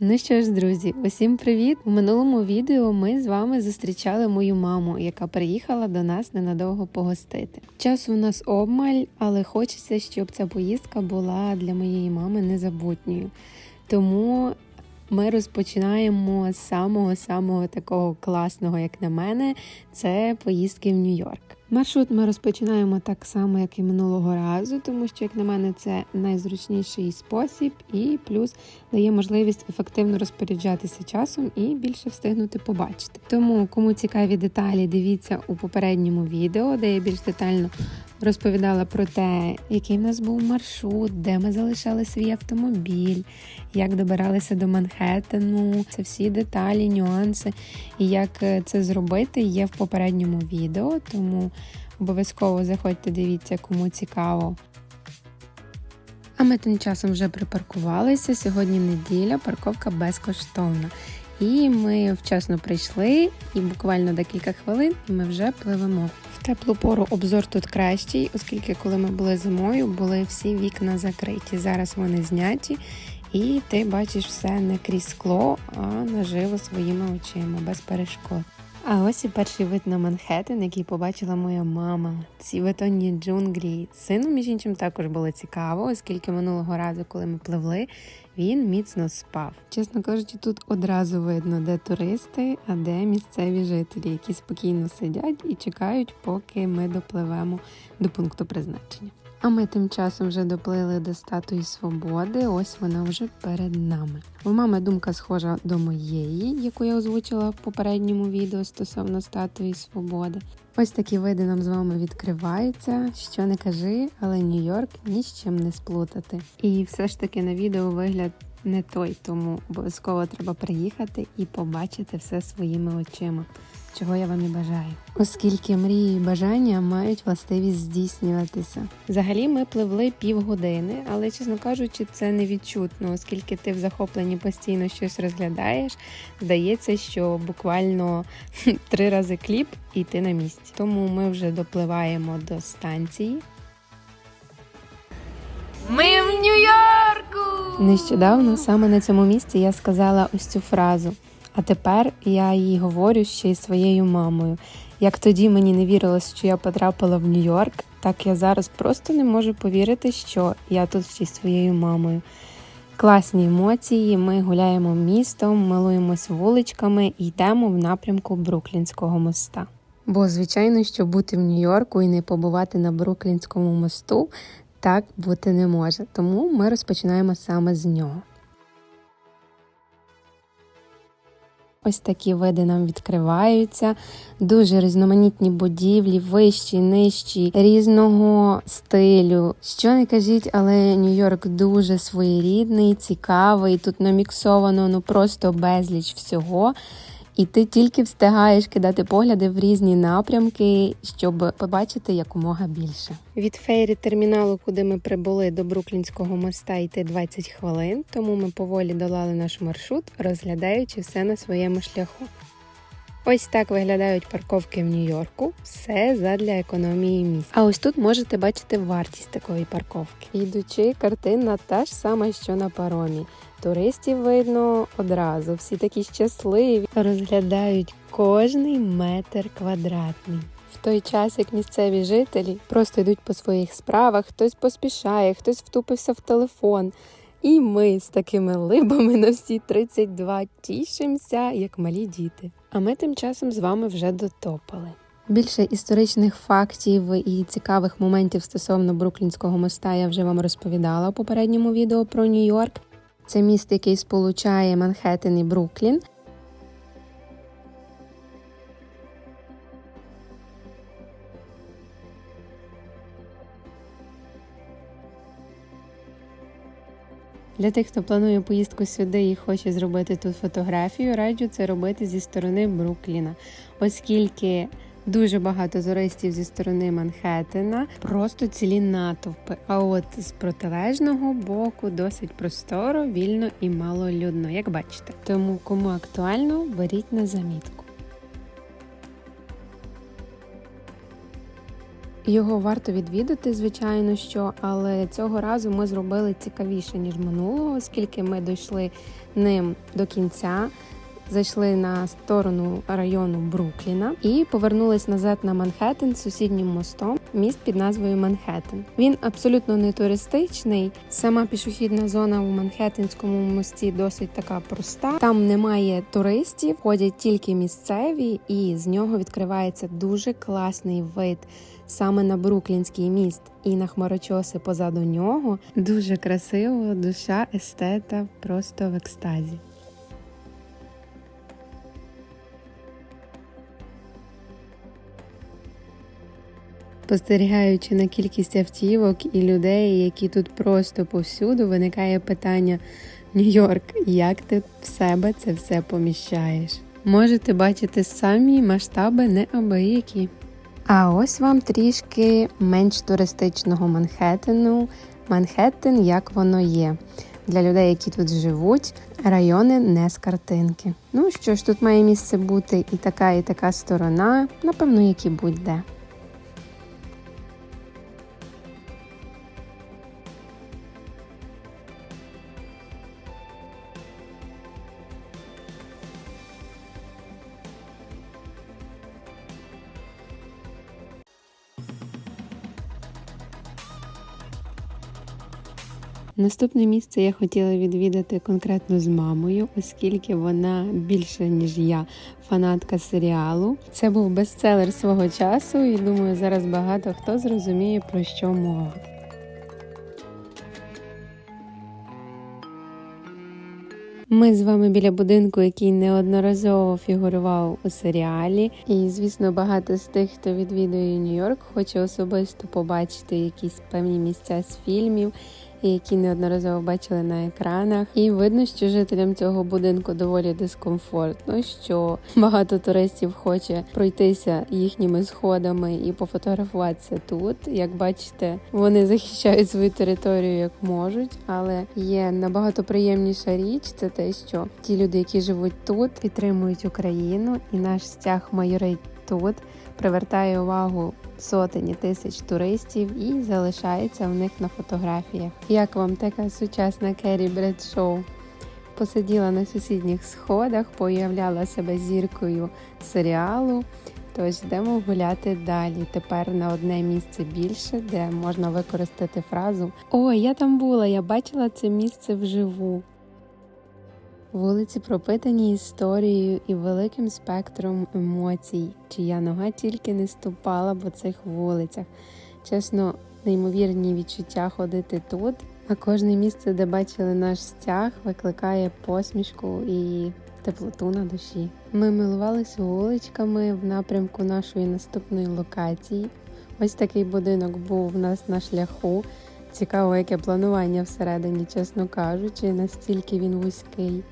Ну що ж, друзі, усім привіт! У минулому відео ми з вами зустрічали мою маму, яка приїхала до нас ненадовго погостити. Часу у нас обмаль, але хочеться, щоб ця поїздка була для моєї мами незабутньою. Тому ми розпочинаємо з самого самого такого класного, як на мене, це поїздки в Нью-Йорк. Маршрут ми розпочинаємо так само, як і минулого разу, тому що, як на мене, це найзручніший спосіб, і плюс дає можливість ефективно розпоряджатися часом і більше встигнути побачити. Тому, кому цікаві деталі, дивіться у попередньому відео, де я більш детально розповідала про те, який в нас був маршрут, де ми залишали свій автомобіль, як добиралися до Манхеттену. Це всі деталі, нюанси і як е, це зробити є в попередньому відео. Тому обов'язково заходьте, дивіться, кому цікаво. А ми тим часом вже припаркувалися. Сьогодні неділя, парковка безкоштовна. І ми вчасно прийшли, і буквально декілька хвилин ми вже пливемо. Теплу пору обзор тут кращий, оскільки коли ми були зимою, були всі вікна закриті. Зараз вони зняті, і ти бачиш все не крізь скло, а наживо своїми очима, без перешкод. А ось і перший вид на Манхеттен, який побачила моя мама. Ці бетонні джунглі. Сину, між іншим, також було цікаво, оскільки минулого разу, коли ми пливли, він міцно спав. Чесно кажучи, тут одразу видно, де туристи, а де місцеві жителі, які спокійно сидять і чекають, поки ми допливемо до пункту призначення. А ми тим часом вже доплили до статуї свободи. Ось вона вже перед нами. У мами думка схожа до моєї, яку я озвучила в попередньому відео стосовно статуї свободи. Ось такі види нам з вами відкриваються. Що не кажи, але Нью-Йорк ні з чим не сплутати. І все ж таки на відео вигляд не той, тому обов'язково треба приїхати і побачити все своїми очима. Чого я вам і бажаю, оскільки мрії і бажання мають властивість здійснюватися. Взагалі ми пливли півгодини, але чесно кажучи, це невідчутно, оскільки ти в захопленні постійно щось розглядаєш. Здається, що буквально три рази кліп і ти на місці. Тому ми вже допливаємо до станції. Ми в Нью-Йорку! Нещодавно саме на цьому місці я сказала ось цю фразу. А тепер я її говорю ще й своєю мамою. Як тоді мені не вірилось, що я потрапила в Нью-Йорк, так я зараз просто не можу повірити, що я тут ще й своєю мамою. Класні емоції. Ми гуляємо містом, милуємось вуличками і йдемо в напрямку Бруклінського моста. Бо, звичайно, що бути в Нью-Йорку і не побувати на Бруклінському мосту так бути не може. Тому ми розпочинаємо саме з нього. Ось такі види нам відкриваються. Дуже різноманітні будівлі, вищі, нижчі, різного стилю. Що не кажіть, але Нью-Йорк дуже своєрідний, цікавий. Тут наміксовано ну просто безліч всього. І ти тільки встигаєш кидати погляди в різні напрямки, щоб побачити якомога більше. Від фейрі терміналу, куди ми прибули до Бруклінського моста, йти 20 хвилин, тому ми поволі долали наш маршрут, розглядаючи все на своєму шляху. Ось так виглядають парковки в Нью-Йорку. Все задля економії місця. А ось тут можете бачити вартість такої парковки. Йдучи, картина та ж сама, що на паромі. Туристів видно одразу. Всі такі щасливі, розглядають кожний метр квадратний. В той час, як місцеві жителі просто йдуть по своїх справах, хтось поспішає, хтось втупився в телефон. І ми з такими либами на всі 32 тішимося, як малі діти. А ми тим часом з вами вже дотопали. Більше історичних фактів і цікавих моментів стосовно Бруклінського моста я вже вам розповідала у попередньому відео про Нью-Йорк. Це міст, який сполучає Манхеттен і Бруклін. Для тих, хто планує поїздку сюди і хоче зробити тут фотографію, раджу це робити зі сторони Брукліна, оскільки дуже багато туристів зі сторони Манхеттена, просто цілі натовпи. А от з протилежного боку досить просторо, вільно і малолюдно, як бачите. Тому кому актуально, беріть на замітку. Його варто відвідати, звичайно, що, але цього разу ми зробили цікавіше ніж минулого, оскільки ми дійшли ним до кінця. Зайшли на сторону району Брукліна і повернулись назад на Манхеттен з сусіднім мостом, міст під назвою Манхеттен. Він абсолютно не туристичний. Сама пішохідна зона у Манхеттенському мості досить така проста. Там немає туристів, ходять тільки місцеві, і з нього відкривається дуже класний вид саме на Бруклінський міст і на хмарочоси позаду нього. Дуже красиво, душа естета просто в екстазі. Спостерігаючи на кількість автівок і людей, які тут просто повсюду, виникає питання: Нью-Йорк, як ти в себе це все поміщаєш? Можете бачити самі масштаби неабиякі. А ось вам трішки менш туристичного Манхеттену. Манхеттен, як воно є. Для людей, які тут живуть, райони не з картинки. Ну що ж, тут має місце бути і така, і така сторона, напевно, як і будь-де. Наступне місце я хотіла відвідати конкретно з мамою, оскільки вона більше ніж я фанатка серіалу. Це був бестселер свого часу, і думаю, зараз багато хто зрозуміє про що мова. Ми з вами біля будинку, який неодноразово фігурував у серіалі. І, звісно, багато з тих, хто відвідує Нью-Йорк, хоче особисто побачити якісь певні місця з фільмів, які неодноразово бачили на екранах. І видно, що жителям цього будинку доволі дискомфортно, що багато туристів хоче пройтися їхніми сходами і пофотографуватися тут. Як бачите, вони захищають свою територію як можуть, але є набагато приємніша річ це те, що ті люди, які живуть тут, підтримують Україну, і наш стяг майорить тут. Привертає увагу сотені тисяч туристів і залишається в них на фотографіях. Як вам така сучасна Керрі Бредшоу? Посиділа на сусідніх сходах, появляла себе зіркою серіалу. Тож йдемо гуляти далі. Тепер на одне місце більше, де можна використати фразу Ой, я там була, я бачила це місце вживу. Вулиці пропитані історією і великим спектром емоцій, чия нога тільки не ступала по цих вулицях. Чесно, неймовірні відчуття ходити тут, а кожне місце, де бачили наш стяг, викликає посмішку і теплоту на душі. Ми милувалися вуличками в напрямку нашої наступної локації. Ось такий будинок був у нас на шляху. Цікаво, яке планування всередині, чесно кажучи, настільки він вузький.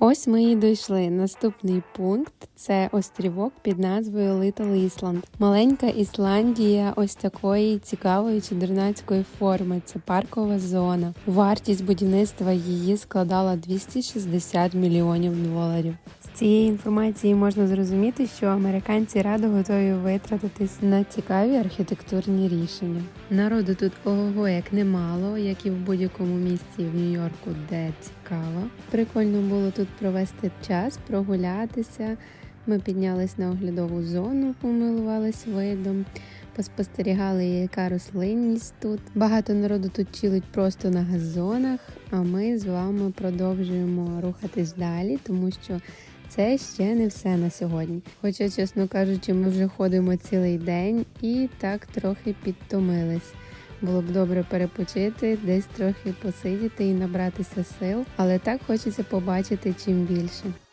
Ось ми і дійшли. Наступний пункт це острівок під назвою Little Ісланд. Маленька Ісландія ось такої цікавої чудернацької форми. Це паркова зона. Вартість будівництва її складала 260 мільйонів доларів. Цієї інформації можна зрозуміти, що американці радо готові витратитись на цікаві архітектурні рішення. Народу тут ого як немало, як і в будь-якому місці в Нью-Йорку, де цікаво. Прикольно було тут провести час, прогулятися. Ми піднялись на оглядову зону, помилувались видом, поспостерігали, яка рослинність тут. Багато народу тут чилить просто на газонах, а ми з вами продовжуємо рухатись далі, тому що це ще не все на сьогодні. Хоча, чесно кажучи, ми вже ходимо цілий день і так трохи підтомились. Було б добре перепочити, десь трохи посидіти і набратися сил, але так хочеться побачити чим більше.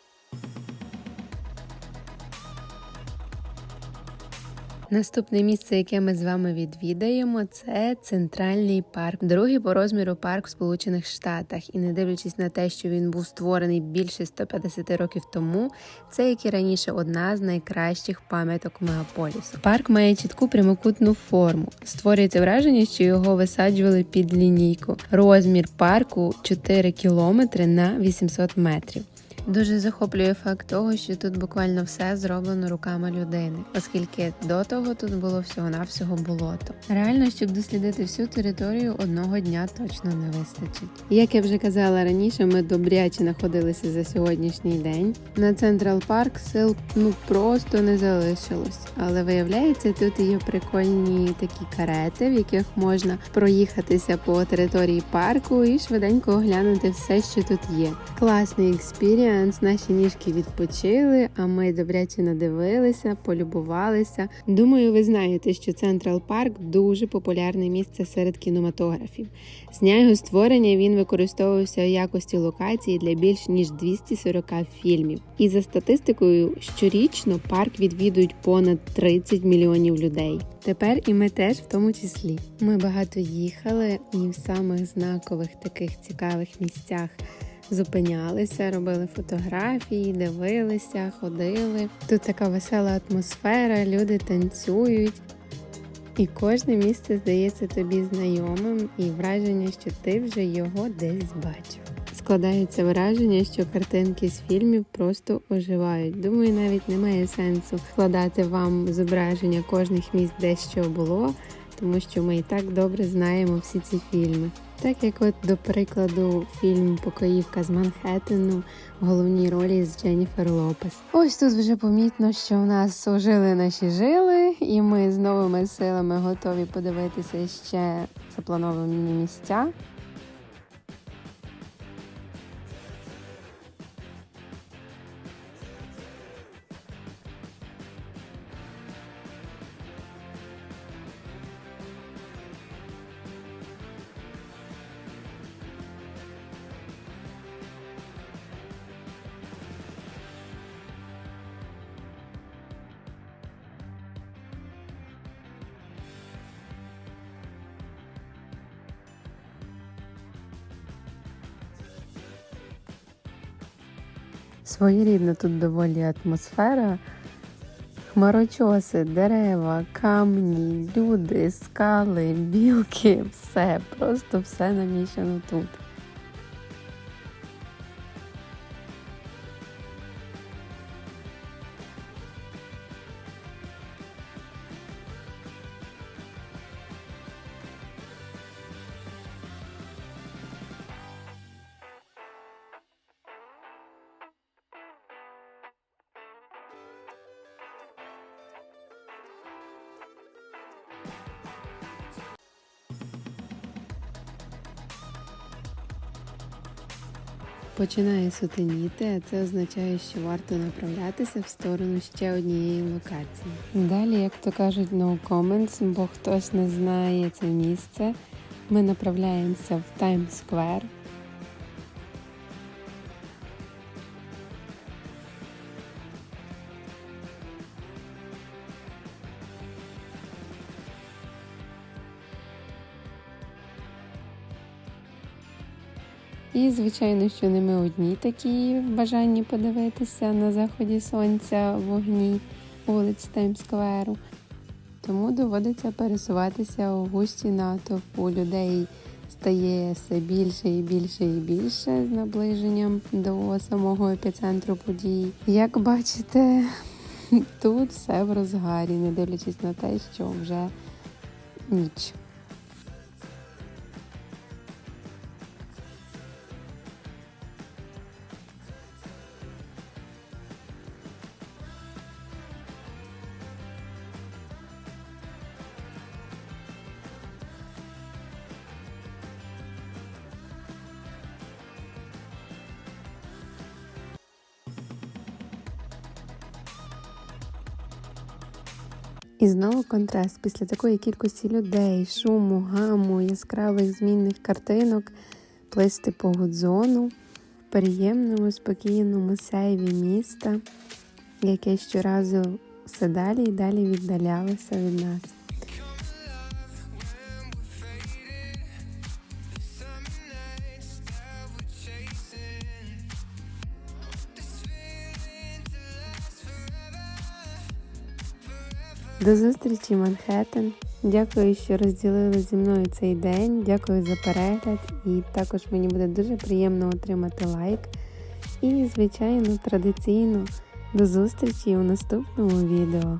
Наступне місце, яке ми з вами відвідаємо, це центральний парк, другий по розміру парк в Сполучених Штатах. І не дивлячись на те, що він був створений більше 150 років тому, це як і раніше одна з найкращих пам'яток мегаполісу. Парк має чітку прямокутну форму. Створюється враження, що його висаджували під лінійку. Розмір парку 4 кілометри на 800 метрів. Дуже захоплює факт того, що тут буквально все зроблено руками людини, оскільки до того тут було всього-навсього болото. Реально, щоб дослідити всю територію, одного дня точно не вистачить. Як я вже казала раніше, ми добряче знаходилися за сьогоднішній день. На Централ Парк сил ну просто не залишилось. Але виявляється, тут є прикольні такі карети, в яких можна проїхатися по території парку і швиденько оглянути все, що тут є. Класний експіріанс, наші ніжки відпочили, а ми добряче надивилися, полюбувалися. Думаю, ви знаєте, що Централ Парк дуже популярне місце серед кінематографів. З дня його створення він використовувався у якості локації для більш ніж 240 фільмів. І за статистикою, щорічно парк відвідують понад 30 мільйонів людей. Тепер і ми теж в тому числі. Ми багато їхали і в самих знакових таких цікавих місцях зупинялися, робили фотографії, дивилися, ходили. Тут така весела атмосфера, люди танцюють. І кожне місце здається тобі знайомим, і враження, що ти вже його десь бачив. Складається враження, що картинки з фільмів просто оживають. Думаю, навіть немає сенсу складати вам зображення кожних місць, де що було, тому що ми і так добре знаємо всі ці фільми. Так як, от, до прикладу, фільм Покоївка з Манхеттену в головній ролі з Дженніфер Лопес. Ось тут вже помітно, що в нас ожили наші жили, і ми з новими силами готові подивитися ще заплановані місця. Своєрідна тут доволі атмосфера. Хмарочоси, дерева, камні, люди, скали, білки, все, просто все намішано тут. Починає сутеніти, а це означає, що варто направлятися в сторону ще однієї локації. Далі, як то кажуть, no comments, бо хтось не знає це місце. Ми направляємося в Таймс І, звичайно, що не ми одні такі в бажанні подивитися на заході сонця вогні вулиць Таймскверу. Тому доводиться пересуватися у густі натовпу. Людей стає все більше і більше і більше з наближенням до самого епіцентру подій. Як бачите, тут все в розгарі, не дивлячись на те, що вже ніч. І знову контраст після такої кількості людей, шуму, гаму, яскравих змінних картинок, плисти по Гудзону, в приємному, спокійному сейві міста, яке щоразу все далі і далі віддалялося від нас. До зустрічі, Манхеттен. Дякую, що розділили зі мною цей день. Дякую за перегляд. І також мені буде дуже приємно отримати лайк І, звичайно, традиційно до зустрічі у наступному відео.